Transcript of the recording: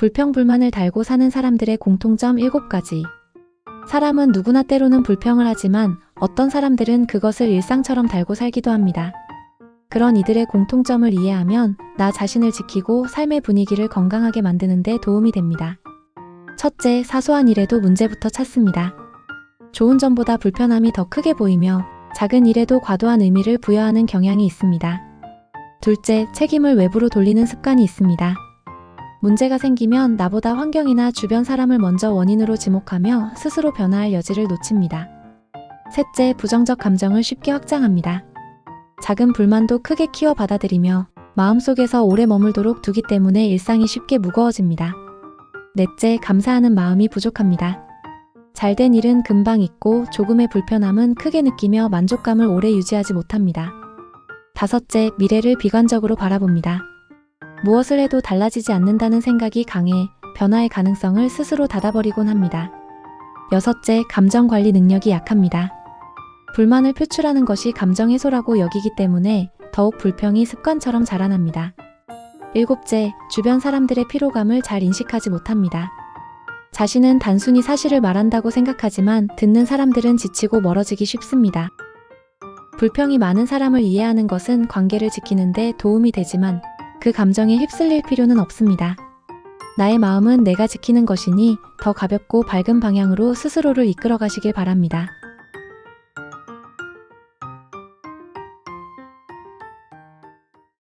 불평불만을 달고 사는 사람들의 공통점 7가지. 사람은 누구나 때로는 불평을 하지만 어떤 사람들은 그것을 일상처럼 달고 살기도 합니다. 그런 이들의 공통점을 이해하면 나 자신을 지키고 삶의 분위기를 건강하게 만드는 데 도움이 됩니다. 첫째, 사소한 일에도 문제부터 찾습니다. 좋은 점보다 불편함이 더 크게 보이며 작은 일에도 과도한 의미를 부여하는 경향이 있습니다. 둘째, 책임을 외부로 돌리는 습관이 있습니다. 문제가 생기면 나보다 환경이나 주변 사람을 먼저 원인으로 지목하며 스스로 변화할 여지를 놓칩니다. 셋째, 부정적 감정을 쉽게 확장합니다. 작은 불만도 크게 키워 받아들이며 마음속에서 오래 머물도록 두기 때문에 일상이 쉽게 무거워집니다. 넷째, 감사하는 마음이 부족합니다. 잘된 일은 금방 잊고 조금의 불편함은 크게 느끼며 만족감을 오래 유지하지 못합니다. 다섯째, 미래를 비관적으로 바라봅니다. 무엇을 해도 달라지지 않는다는 생각이 강해 변화의 가능성을 스스로 닫아버리곤 합니다. 여섯째, 감정 관리 능력이 약합니다. 불만을 표출하는 것이 감정 해소라고 여기기 때문에 더욱 불평이 습관처럼 자라납니다. 일곱째, 주변 사람들의 피로감을 잘 인식하지 못합니다. 자신은 단순히 사실을 말한다고 생각하지만 듣는 사람들은 지치고 멀어지기 쉽습니다. 불평이 많은 사람을 이해하는 것은 관계를 지키는데 도움이 되지만 그 감정에 휩쓸릴 필요는 없습니다. 나의 마음은 내가 지키는 것이니 더 가볍고 밝은 방향으로 스스로를 이끌어 가시길 바랍니다.